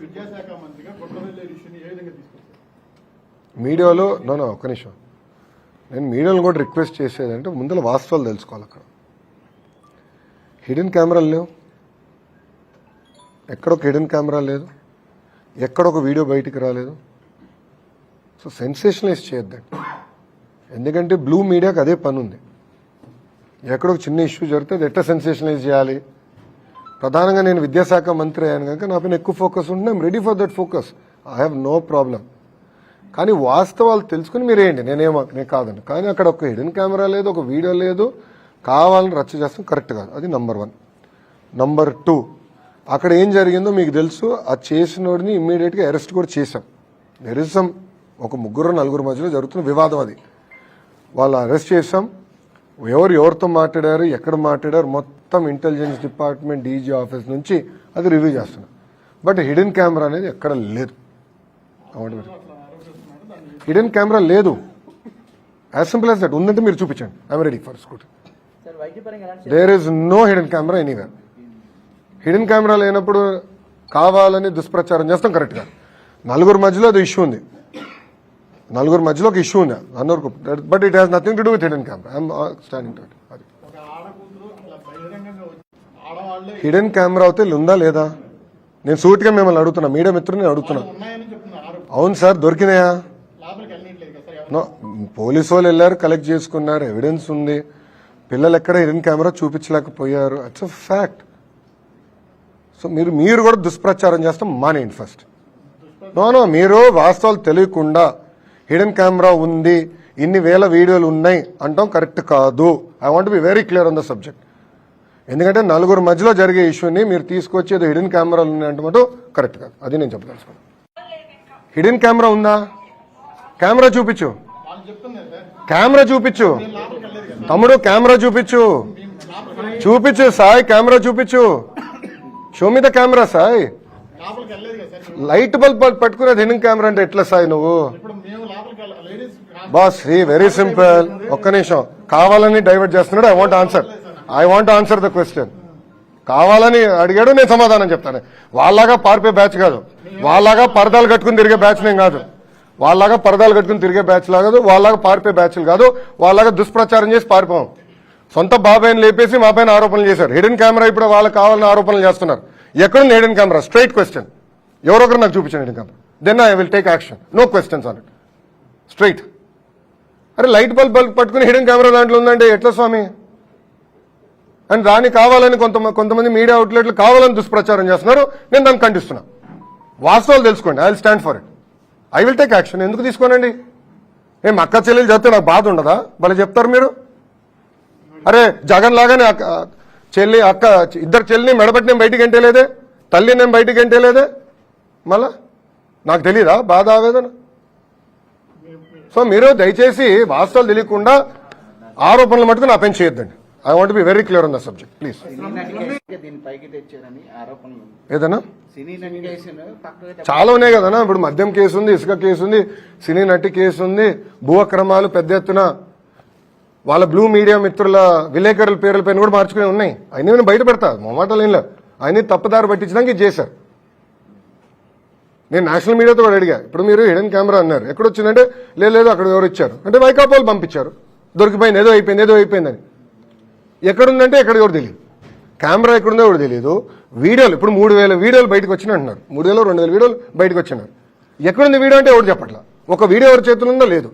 విద్యాశాఖ మంత్రిగా ఇష్యూని ఏ విధంగా మీడియాలో నో నో ఒక్క నిమిషం. నేను మీడియాలో కూడా రిక్వెస్ట్ చేసేదంటే ముందర వాస్తవాలు తెలుసుకోవాలి అక్కడ. హిడెన్ కెమెరాలు లేవు. ఎక్కడ ఒక హిడెన్ కెమెరా లేదు. ఎక్కడ ఒక వీడియో బయటికి రాలేదు. సో సెన్సేషనలైజ్ చేయొద్దండి. ఎందుకంటే బ్లూ మీడియాకి అదే పని ఉంది. ఎక్కడ ఒక చిన్న ఇష్యూ జరిగితే అది ఎట్లా సెన్సేషనలైజ్ చేయాలి? ప్రధానంగా నేను విద్యాశాఖ మంత్రి అయ్యాను కనుక నా పైన ఎక్కువ ఫోకస్ ఉంటుంది I'm ready for that focus I have no problem కానీ వాస్తవాలు తెలుసుకుని మీరు నేనేమో నేను కాదండి. కానీ అక్కడ ఒక హిడెన్ కెమెరా లేదు ఒక వీడియో లేదు. కావాలని రచ్చ చేస్తాం కరెక్ట్ కాదు. అది నంబర్ వన్ నంబర్ టూ అక్కడ ఏం జరిగిందో మీకు తెలుసు. ఆ చేసినోడిని ఇమ్మీడియట్గా అరెస్ట్ కూడా చేశాం. దెర్ ఒక ముగ్గురు నలుగురు మధ్యలో జరుగుతున్న వివాదం అది. వాళ్ళు అరెస్ట్ చేశాం. ఎవరు ఎవరితో మాట్లాడారు ఎక్కడ మాట్లాడారు మొత్తం ఇంటెలిజెన్స్ డిపార్ట్మెంట్ డీజీ ఆఫీస్ నుంచి అది రివ్యూ చేస్తున్నాం బట్ హిడెన్ కెమెరా అనేది ఎక్కడ లేదు. హిడెన్ కెమెరా లేదు. యాజ్ సింపుల్ యాజ్ దట్ ఉందంటే మీరు చూపించండి. I'm ready for scoot there is no hidden camera anywhere hidden camera లేనప్పుడు కావాలని దుష్ప్రచారం చేస్తాం కరెక్ట్గా నలుగురు మధ్యలో అది ఇష్యూ ఉంది. నలుగురు మధ్యలో ఒక ఇష్యూ ఉంది అందరికి but it has nothing to do with hidden camp I'm standing to అది. హిడెన్ కెమెరా అయితే ఉందా లేదా? నేను సూటిగా మిమ్మల్ని అడుగుతున్నా. మీడియా మిత్రుని అడుగుతున్నా. అవును సార్ దొరికినాయా? నో పోలీసు వాళ్ళు వెళ్ళారు కలెక్ట్ చేసుకున్నారు ఎవిడెన్స్ ఉంది. పిల్లలు ఎక్కడ హిడెన్ కెమెరా చూపించలేకపోయారు. అట్స్ అ ఫ్యాక్ట్ సో మీరు మీరు కూడా దుష్ప్రచారం చేస్తాం మానేయండి ఫస్ట్ నో నో మీరు వాస్తవాలు తెలియకుండా హిడెన్ కెమెరా ఉంది ఇన్ని వేల వీడియోలు ఉన్నాయి అంటాం కరెక్ట్ కాదు. I want be very clear on the subject ఎందుకంటే నలుగురు మధ్యలో జరిగే ఇష్యూని మీరు తీసుకొచ్చి ఏదో హిడెన్ కెమెరాలు ఉన్నాయి అంటే మటు కరెక్ట్ కాదు. అది నేను చెప్పదలుచుకున్నాను. హిడెన్ కెమెరా ఉందా? కెమెరా చూపించు. కెమెరా చూపించు. తమ్ముడు కెమెరా చూపించు. చూపించు సాయి కెమెరా చూపించు. షో మీద కెమెరా సాయి. లైట్ బల్బ్ పట్టుకునేది హిడెన్ కెమెరా అంటే ఎట్లా సాయి నువ్వు ఇప్పుడు మేము లోపలికి వెళ్ళ ladies boss he very simple ఒక్క నిమిషం. కావాలని డైవర్ట్ చేస్తున్నాడు. I want answer I want answer the question కావాలని అడిగాడు నేను సమాధానం చెప్తాను. వాళ్ళలాగా పారిపోయే బ్యాచ్ కాదు. వాళ్ళలాగా పరదాలు కట్టుకుని తిరిగే బ్యాచ్ నేను కాదు. వాళ్ళలాగా పరదాలు కట్టుకుని తిరిగే బ్యాచ్ కాదు. వాళ్ళలాగా పారిపోయే బ్యాచ్లు కాదు. వాళ్ళలాగా దుష్ప్రచారం చేసి పారిపోం సొంత బాబాయిని లేపేసి మా పైన ఆరోపణలు చేశారు. హిడెన్ కెమెరా ఇప్పుడు వాళ్ళకి కావాలని ఆరోపణలు చేస్తున్నారు. ఎక్కడుంది హిడెన్ కెమెరా స్ట్రైట్ క్వశ్చన్ ఎవరొకరు నాకు చూపించండి hidden camera then I will take action no questions on it straight అరే లైట్ బల్బ్ బల్బ్ పట్టుకుని హిడెన్ కెమెరా దాంట్లో ఉందంటే ఎట్లా స్వామి? అండ్ దాన్ని కావాలని కొంత కొంతమంది మీడియా అవుట్లెట్లు కావాలని దుష్ప్రచారం చేస్తున్నారు. నేను దాన్ని ఖండిస్తున్నా. వాస్తవాలు తెలుసుకోండి. I will stand for it I will take action ఎందుకు తీసుకోనండి? ఏం అక్క చెల్లెలు చెప్తే నాకు బాధ ఉండదా? భలే చెప్తారు మీరు. అరే జగన్ లాగానే అక్క చెల్లి అక్క ఇద్దరు చెల్లిని మెడబెట్టి నేను బయటికి ఎంటేలేదే? తల్లి నేను బయటికి ఎంటేలేదే? మళ్ళా? నాకు తెలియదా బాధ ఆవేదన? సో మీరు దయచేసి వాస్తవాలు తెలియకుండా ఆరోపణలు మటుకు నా పైన చేయొద్దండి. I want be very clear on the subject please ఏదన్నా? చాలా ఉన్నాయి కదనా ఇప్పుడు మద్యం కేసు ఉంది ఇసుక కేసు ఉంది సినీ నటి కేసు ఉంది భూ అక్రమాలు పెద్ద ఎత్తున వాళ్ళ బ్లూ మీడియా మిత్రుల విలేకరుల పేర్ల పైన కూడా మార్చుకునే ఉన్నాయి. అయినా నేను బయట పెడతా మొమాటలు ఏం లేదు ఆయన తప్పుదారి పట్టించడానికి చేశారు. నేను నేషనల్ మీడియాతో కూడా అడిగా ఇప్పుడు మీరు హిడెన్ కెమెరా అన్నారు ఎక్కడ వచ్చిందంటే "లేదు, లేదు అక్కడ ఎవరు ఇచ్చారు. అంటే వైకాపాలు పంపించారు. దొరికిపోయింది ఏదో అయిపోయింది ఏదో అయిపోయిందని ఎక్కడుందంటే ఎక్కడ ఎవరు తెలియదు కెమెరా ఎక్కడుందో ఎవరు తెలియదు వీడియోలు ఇప్పుడు మూడు వేల వీడియోలు బయటకు వచ్చినాయి అంటున్నారు. మూడు వేలు రెండు వేల వీడియోలు బయటకు వచ్చినారు ఎక్కడుంది వీడియో అంటే ఎవరు చెప్పట్లా? ఒక వీడియో ఎవరి చేతులు ఉందో లేదు.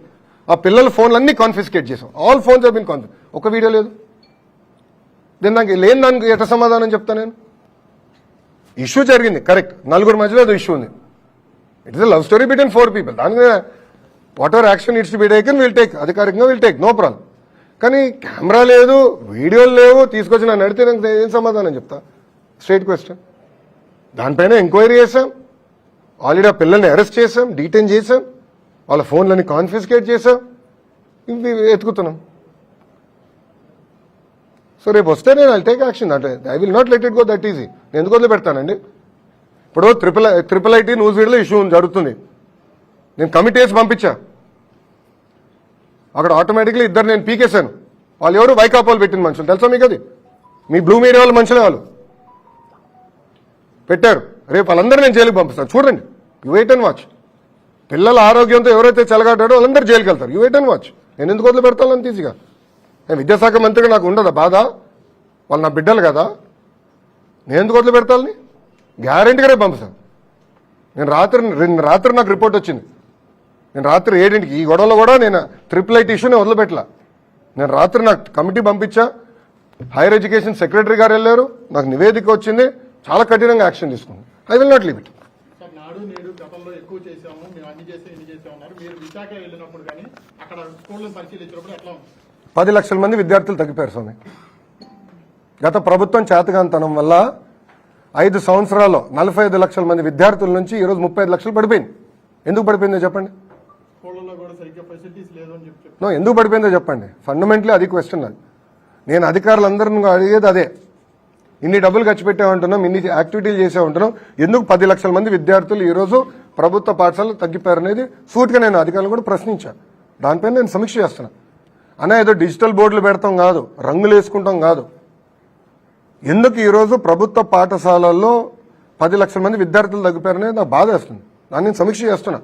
ఆ పిల్లల ఫోన్లు అన్ని కాన్ఫిస్కేట్ చేసాం ఆల్ ఫోన్స్ బిన్ కాన్ఫి ఒక వీడియో లేదు. దీని నాకు లేని దానికి ఎట్లా సమాధానం చెప్తా నేను? ఇష్యూ జరిగింది కరెక్ట్ నలుగురు మధ్యలో ఏదో ఇష్యూ ఉంది. It is love story between four people దాని మీద whatever action it's be taken will take అధికారికంగా విల్ టేక్ నో ప్రాబ్లం కానీ కెమెరా లేదు వీడియోలు లేవు తీసుకొచ్చి నన్ను అడిగితే నాకు ఏం సమాధానం చెప్తా? స్ట్రేట్ క్వశ్చన్ దానిపైన ఎంక్వైరీ చేశాం. ఆల్రెడీ ఆ పిల్లల్ని అరెస్ట్ చేశాం డీటైన్ చేశాం. వాళ్ళ ఫోన్లని కాన్ఫిస్కేట్ చేశాం. ఇవి ఎత్తుకుతున్నాం సో రేపు వస్తే నేను ఐ టేక్ యాక్షన్ అంటే I will not let it go that easy నేను ఎందుకు వదిలిపెడతానండి? ఇప్పుడు ట్రిపుల్ ట్రిపుల్ ఐటీ న్యూస్ ఫీడ్లో ఇష్యూ జరుగుతుంది. నేను కమిటీ వేసి పంపించా. అక్కడ ఆటోమేటిక్లీ ఇద్దరు నేను పీకేశాను. వాళ్ళు ఎవరు వైకాపాలు పెట్టిన మనుషులు తెలుసా మీకు అది? మీ బ్లూ మీడియా వాళ్ళు మనుషులే వాళ్ళు. పెట్టారు. రేపు వాళ్ళందరూ నేను జైలుకి పంపిస్తాను. చూడండి. యు వెయిట్ అండ్ వాచ్ పిల్లల ఆరోగ్యంతో ఎవరైతే చెలగాటాడో వాళ్ళందరూ జైలుకి వెళ్తారు. యు వెయిట్ అండ్ వాచ్ నేను ఎందుకు వదిలి పెడతాను అంత ఈజీగా నేను విద్యాశాఖ మంత్రిగా నాకు ఉండదా బాధ? వాళ్ళు నా బిడ్డలు కదా. నేను ఎందుకు వదిలి పెడతాను గ్యారెంటీగా రేపు పంపిస్తాను నేను రాత్రి నిన్న రాత్రి నాకు రిపోర్ట్ వచ్చింది. నేను రాత్రి ఏడింటికి ఈ గొడవలో కూడా నేను ట్రిపుల్ ఐటీ ఇష్యూని వదిలిపెట్టలా. నేను రాత్రి నాకు కమిటీ పంపించా. హైయర్ ఎడ్యుకేషన్ సెక్రటరీ గారు వెళ్ళారు. నాకు నివేదిక వచ్చింది. చాలా కఠినంగా యాక్షన్ తీసుకుంది I will not leave it. Sir నాడు నేడు గతంలో ఎక్కువ చేసాము మేము అన్ని చేసాం ఇన్ని చేసాం ఉన్నారు. మీరు విశాఖ వెళ్ళినప్పుడు కానీ అక్కడ స్కూళ్ళని పరిశీలించినప్పుడు ఎట్లా ఉంది? పది లక్షల మంది విద్యార్థులు తగ్గిపోయారు స్వామి. గత ప్రభుత్వం చేతగాంతనం వల్ల ఐదు సంవత్సరాల్లో నలభై ఐదు లక్షల మంది విద్యార్థుల నుంచి ఈరోజు ముప్పై ఐదు లక్షలు పడిపోయింది. ఎందుకు పడిపోయిందో చెప్పండి. నో ఎందుకు పడిపోయిందో చెప్పండి. ఫండమెంటలీ అది క్వశ్చన్ అది. నేను అధికారులందరిని అడిగేది అదే. ఇన్ని డబ్బులు ఖర్చు పెట్టామంటున్నాం ఇన్ని యాక్టివిటీలు చేసామంటున్నాం ఎందుకు పది లక్షల మంది విద్యార్థులు ఈరోజు ప్రభుత్వ పాఠశాలలు తగ్గిపోయారు అనేది సూటిగా నేను అధికారులు కూడా ప్రశ్నించాను దానిపైన నేను సమీక్ష చేస్తున్నా. అనే ఏదో డిజిటల్ బోర్డులు పెడతాం కాదు రంగులు వేసుకుంటాం కాదు. ఎందుకు ఈరోజు ప్రభుత్వ పాఠశాలల్లో పది లక్షల మంది విద్యార్థులు తగ్గిపోయారనేది నాకు బాధ వేస్తుంది దాన్ని నేను సమీక్ష చేస్తున్నా.